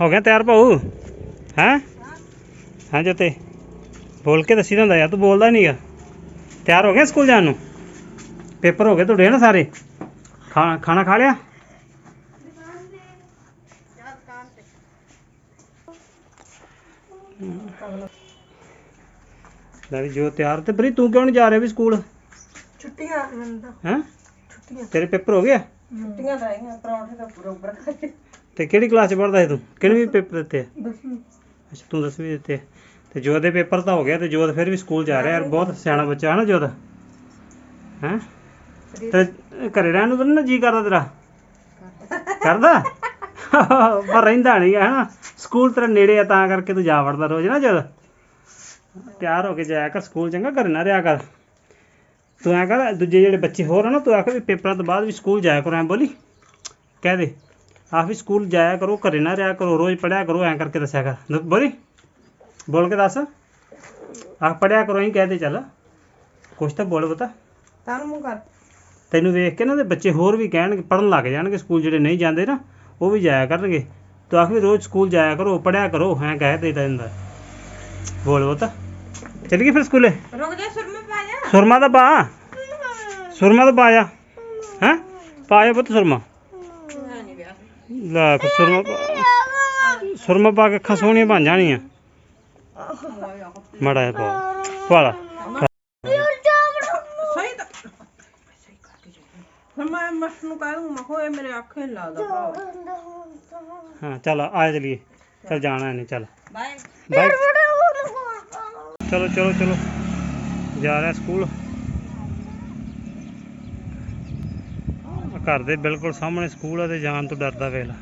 ਹੋ ਗਿਆ ਤਿਆਰ ਭਾਊ? ਹੈਂ? ਹਾਂ ਜੋਤੇ? ਬੋਲ ਕੇ ਦੱਸੀ ਦਿੰਦਾ ਯਾਰ ਤੂੰ ਬੋਲਦਾ ਨਹੀਂਗਾ ਤਿਆਰ ਹੋ ਗਿਆ ਸਕੂਲ ਜਾਣ ਨੂੰ? ਪੇਪਰ ਹੋ ਗਏ ਤੁਹਾਡੇ ਨਾ ਸਾਰੇ? ਖਾ ਖਾਣਾ ਖਾ ਲਿਆ? ਲੈ ਜੋ ਤਿਆਰ ਤੇ ਬਰੀ ਤੂੰ ਕਿਉਂ ਨਹੀਂ ਜਾ ਰਿਹਾ ਵੀ ਸਕੂਲ? ਛੁੱਟੀਆਂ ਹੈਂ? ਤੇਰੇ ਪੇਪਰ ਹੋ ਗਿਆ ਛੁੱਟੀਆਂ ਲਾਈਆਂ ਪਰੌਂਠੇ ਦਾ ਬਰੋਬਰ ਖਾਏ ਤੇ ਕਿਹੜੀ ਕਲਾਸ ਚ ਪੜ੍ਹਦਾ ਹੈ ਤੂੰ? ਕਿਹੜੇ ਵੀ ਪੇਪਰ ਦਿੱਤੇ ਆ? ਦਸਵੀਂ। ਅੱਛਾ ਤੂੰ ਦਸਵੀਂ ਦਿੱਤੇ ਆ। ਤੇ ਜੋਤ ਦੇ ਪੇਪਰ ਤਾਂ ਹੋ ਗਿਆ ਤੇ ਜੋਤ ਫਿਰ ਵੀ ਸਕੂਲ ਜਾ ਰਿਹਾ ਯਾਰ ਬਹੁਤ ਸਿਆਣਾ ਬੱਚਾ ਹੈ ਨਾ ਜੋਤ? ਹੈਂ? ਤੇ ਘਰੇ ਰਹਿਣ ਨੂੰ ਤਾਂ ਨਾ ਜੀ ਕਰਦਾ ਤੇਰਾ? ਕਰਦਾ। ਪਰ ਰਹਿੰਦਾ ਨਹੀਂ ਹੈ ਨਾ ਸਕੂਲ ਤੇਰੇ ਨੇੜੇ ਆ ਤਾਂ ਕਰਕੇ ਤੂੰ ਜਾ ਵੜਦਾ ਰੋਜ਼ ਨਾ ਜਦ ਤਿਆਰ ਹੋ ਕੇ ਜਾਇਆ ਕਰ ਸਕੂਲ ਚੰਗਾ ਘਰੇ ਨਾ ਰਿਹਾ ਕਰ। ਤੂੰ ਐ ਕਰ ਦੂਜੇ ਜਿਹੜੇ ਬੱਚੇ ਹੋਰ ਆ ਨਾ ਤੂੰ ਆਖ ਵੀ ਪੇਪਰਾਂ ਤੋਂ ਬਾਅਦ ਵੀ ਸਕੂਲ ਜਾਇਆ ਕਰੋ ਐ ਬੋਲੀ। ਕਹਿ ਦੇ। ਆਹ ਵੀ ਸਕੂਲ ਜਾਇਆ ਕਰੋ ਘਰੇ ਨਾ ਰਿਹਾ ਕਰੋ ਰੋਜ਼ ਪੜਿਆ ਕਰੋ ਐਂ ਕਰਕੇ ਦੱਸਿਆ ਕਰ। ਦ- ਬੋਲੀ ਬੋਲ ਕੇ ਦੱਸ। ਆਹ ਪੜਿਆ ਕਰੋ ਐਂ ਕਹਿ ਦੇ ਚੱਲ। ਕੁਛ ਤਾਂ ਬੋਲ ਬਤਾ ਤਾਂ ਮੂੰਹ ਕਰ। ਤੈਨੂੰ ਵੇਖ ਕੇ ਨਾ ਤੇ ਬੱਚੇ ਹੋਰ ਵੀ ਕਹਿਣਗੇ ਪੜਨ ਲੱਗ ਜਾਣਗੇ ਸਕੂਲ ਜਿਹੜੇ ਨਹੀਂ ਜਾਂਦੇ ਨਾ ਉਹ ਵੀ ਜਾਇਆ ਕਰਨਗੇ। ਤੂੰ ਆਖ ਵੀ ਰੋਜ਼ ਸਕੂਲ ਜਾਇਆ ਕਰੋ ਪੜਿਆ ਕਰੋ ਹੈਂ ਕਹਿ ਦੇ ਦਿੰਦਾ ਬੋਲ ਬਤਾ ਚੱਲ ਗਈ ਫਿਰ ਸਕੂਲੇ? ਰੁਕ ਜਾ ਸੁਰਮੇ ਪਾ ਜਾ। ਸੁਰਮਾ ਦਾ ਪਾ। ਸੁਰਮਾ ਦਾ ਪਾ ਜਾ। ਹੈਂ? ਪਾਇਆ ਪੁੱਤ ਸੁਰਮਾ। ਲੈ ਫਿਰ ਸੁਰਮਾ ਪਾ- ਸੁਰਮਾ ਪਾ ਕੇ ਅੱਖਾਂ ਸੋਹਣੀਆਂ ਬਣ ਜਾਣੀਆਂ। ਮੜਾ ਹੈ ਪਾ। ਪਾਲਾ ਸਹੀ ਤਾਂ ਫਿਰ ਮੈਂ ਮਸ ਨੂੰ ਕਹਿ ਦੂੰ ਮੈਂ ਹੋਏ ਮੇਰੇ ਅੱਖੇ ਨੀ ਲੱਗਦਾ ਭਰਾ ਹਾਂ ਚੱਲ ਆ ਚਲੀਏ। ਚੱਲ ਜਾਣਾ ਨਹੀਂ ਚੱਲ। ਬਾਏ ਚਲੋ ਚਲੋ ਚਲੋ। ਜਾ ਰਿਹਾ ਸਕੂਲ। ਘਰ ਦੇ ਬਿਲਕੁਲ ਸਾਹਮਣੇ ਸਕੂਲ ਆ ਤੇ ਜਾਣ ਤੋਂ ਡਰਦਾ ਵੇਖਲਾ